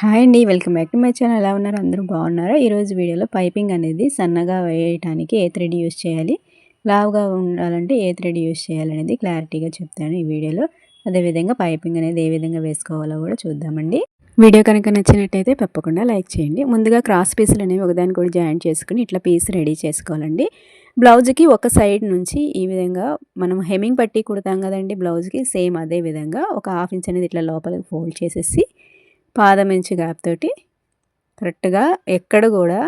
Hi అండి welcome back to my channel. ఎలా ఉన్నారు? అందరూ బాగున్నారా? ఈరోజు వీడియోలో పైపింగ్ అనేది సన్నగా వేయటానికి ఏ థ్రెడ్ యూస్ చేయాలి? లావుగా ఉండాలంటే ఏ థ్రెడ్ యూస్ చేయాలనేది క్లారిటీగా చెప్తాను ఈ వీడియోలో. అదేవిధంగా పైపింగ్ అనేది ఏ విధంగా వేసుకోవాలో కూడా చూద్దామండి. వీడియో కనుక నచ్చినట్టయితే తప్పకుండా లైక్ చేయండి. ముందుగా క్రాస్ పీసులు అనేవి ఒకదాని కూడా జాయిన్ చేసుకుని ఇట్లా పీస్ రెడీ చేసుకోవాలండి. బ్లౌజ్కి ఒక సైడ్ నుంచి ఈ విధంగా మనం హెమింగ్ పట్టి కుడతాం కదండి బ్లౌజ్కి సేమ్ అదే విధంగా ఒక హాఫ్ ఇంచ్ అనేది ఇట్లా లోపలికి ఫోల్డ్ చేసేసి పాదం ఇంచు గ్యాప్ తోటి కరెక్ట్గా ఎక్కడ కూడా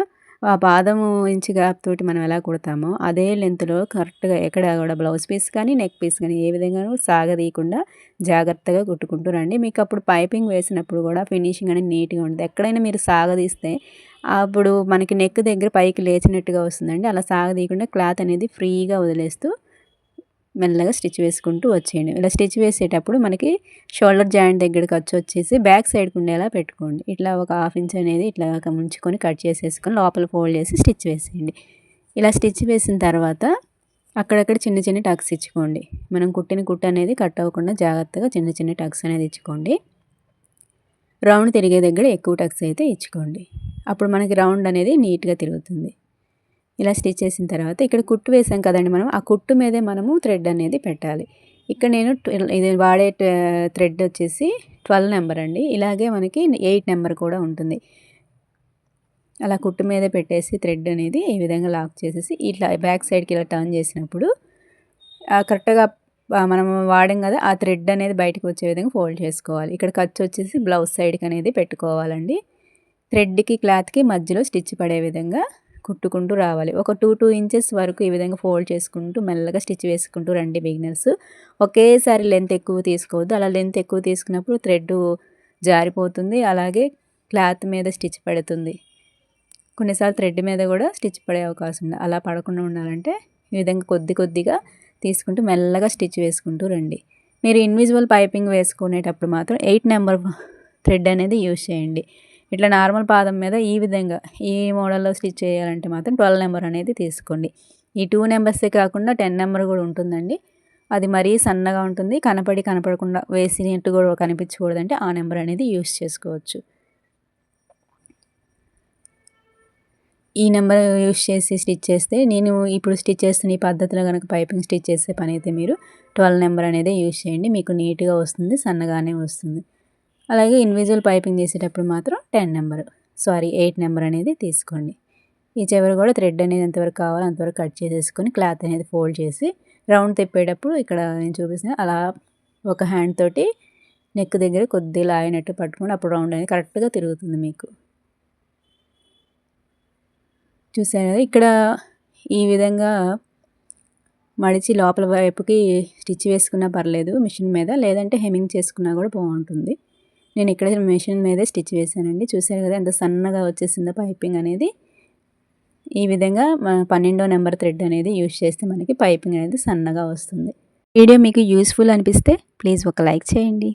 ఆ పాదము ఇంచు గ్యాప్ తోటి మనం ఎలా కుడతామో అదే లెంత్లో కరెక్ట్గా ఎక్కడ కూడా బ్లౌజ్ పీస్ కానీ నెక్ పీస్ కానీ ఏ విధంగా సాగదీయకుండా జాగ్రత్తగా కుట్టుకుంటూ రండి. మీకు అప్పుడు పైపింగ్ వేసినప్పుడు కూడా ఫినిషింగ్ అనేది నీట్గా ఉంటుంది. ఎక్కడైనా మీరు సాగదీస్తే అప్పుడు మనకి నెక్ దగ్గర పైకి లేచినట్టుగా వస్తుందండి. అలా సాగదీయకుండా క్లాత్ అనేది ఫ్రీగా వదిలేస్తూ మెల్లగా స్టిచ్ వేసుకుంటూ వచ్చేయండి. ఇలా స్టిచ్ వేసేటప్పుడు మనకి షోల్డర్ జాయింట్ దగ్గరికి వచ్చి వచ్చేసి బ్యాక్ సైడ్కి ఉండేలా పెట్టుకోండి. ఇట్లా ఒక హాఫ్ ఇంచ్ అనేది ఇట్లా ముంచుకొని కట్ చేసేసుకొని లోపల ఫోల్డ్ చేసి స్టిచ్ వేసేయండి. ఇలా స్టిచ్ వేసిన తర్వాత అక్కడక్కడ చిన్న చిన్న టక్స్ ఇచ్చుకోండి. మనం కుట్టిన కుట్ట అనేది కట్ అవ్వకుండా జాగ్రత్తగా చిన్న చిన్న టక్స్ అనేది ఇచ్చుకోండి. రౌండ్ తిరిగే దగ్గర ఎక్కువ టక్స్ అయితే ఇచ్చుకోండి. అప్పుడు మనకి రౌండ్ అనేది నీట్గా తిరుగుతుంది. ఇలా స్టిచ్ చేసిన తర్వాత ఇక్కడ కుట్టు వేసాం కదండి మనం. ఆ కుట్టు మీదే మనము థ్రెడ్ అనేది పెట్టాలి. ఇక్కడ నేను ఇది వాడే థ్రెడ్ వచ్చేసి ట్వెల్వ్ నెంబర్ అండి. ఇలాగే మనకి ఎయిట్ నెంబర్ కూడా ఉంటుంది. అలా కుట్టు మీద పెట్టేసి థ్రెడ్ అనేది ఈ విధంగా లాక్ చేసేసి ఇట్లా బ్యాక్ సైడ్కి ఇలా టర్న్ చేసినప్పుడు కరెక్ట్గా మనం వాడాం కదా ఆ థ్రెడ్ అనేది బయటకు వచ్చే విధంగా ఫోల్డ్ చేసుకోవాలి. ఇక్కడ ఖర్చు వచ్చేసి బ్లౌజ్ సైడ్కి అనేది పెట్టుకోవాలండి. థ్రెడ్కి క్లాత్కి మధ్యలో స్టిచ్ పడే విధంగా కుట్టుకుంటూ రావాలి. ఒక టూ టూ ఇంచెస్ వరకు ఈ విధంగా ఫోల్డ్ చేసుకుంటూ మెల్లగా స్టిచ్ వేసుకుంటూ రండి బిగినర్స్ ఒకేసారి లెంత్ ఎక్కువ తీసుకోవద్దు. అలా లెంత్ ఎక్కువ తీసుకున్నప్పుడు థ్రెడ్ జారిపోతుంది. అలాగే క్లాత్ మీద స్టిచ్ పడుతుంది. కొన్నిసార్లు థ్రెడ్ మీద కూడా స్టిచ్ పడే అవకాశం ఉంది. అలా పడకుండా ఉండాలంటే ఈ విధంగా కొద్ది కొద్దిగా తీసుకుంటూ మెల్లగా స్టిచ్ వేసుకుంటూ రండి. మీరు ఇన్విజిబుల్ పైపింగ్ వేసుకునేటప్పుడు మాత్రం ఎయిట్ నెంబర్ థ్రెడ్ అనేది యూజ్ చేయండి. ఇట్లా నార్మల్ పాదం మీద ఈ విధంగా ఈ మోడల్లో స్టిచ్ చేయాలంటే మాత్రం ట్వెల్వ్ నెంబర్ అనేది తీసుకోండి. ఈ టూ నెంబర్సే కాకుండా టెన్ నెంబర్ కూడా ఉంటుందండి. అది మరీ సన్నగా ఉంటుంది. కనపడి కనపడకుండా వేసినట్టు కూడా కనిపించకూడదంటే ఆ నెంబర్ అనేది యూస్ చేసుకోవచ్చు. ఈ నెంబర్ యూస్ చేసి స్టిచ్ చేస్తే నేను ఇప్పుడు స్టిచ్ చేస్తున్న ఈ పద్ధతిలో కనుక పైపింగ్ స్టిచ్ చేసే పని అయితే మీరు ట్వెల్వ్ నెంబర్ అనేది యూస్ చేయండి. మీకు నీట్గా వస్తుంది సన్నగానే వస్తుంది. అలాగే ఇన్విజువల్ పైపింగ్ చేసేటప్పుడు మాత్రం ten number sorry eight number అనేది తీసుకోండి. ఈ చివరి కూడా థ్రెడ్ అనేది ఎంతవరకు కావాలో అంతవరకు కట్ చేసేసుకొని క్లాత్ అనేది ఫోల్డ్ చేసి రౌండ్ తిప్పేటప్పుడు ఇక్కడ నేను చూపిస్తున్నా అలా ఒక హ్యాండ్ తోటి నెక్ దగ్గర కొద్దిగా లాగినట్టు పట్టుకుని అప్పుడు రౌండ్ అనేది కరెక్ట్గా తిరుగుతుంది మీకు. చూసారు ఇక్కడ ఈ విధంగా మడిచి లోపల వైపుకి స్టిచ్ వేసుకున్నా పర్లేదు మిషన్ మీద. లేదంటే హెమింగ్ చేసుకున్నా కూడా బాగుంటుంది. నేను ఇక్కడ మెషిన్ మీదే స్టిచ్ వేశానండి. చూసారు కదా ఎంత సన్నగా వచ్చేసిందో పైపింగ్ అనేది. ఈ విధంగా పన్నెండో నెంబర్ థ్రెడ్ అనేది యూజ్ చేస్తే మనకి పైపింగ్ అనేది సన్నగా వస్తుంది. వీడియో మీకు యూస్ఫుల్ అనిపిస్తే ప్లీజ్ ఒక లైక్ చేయండి.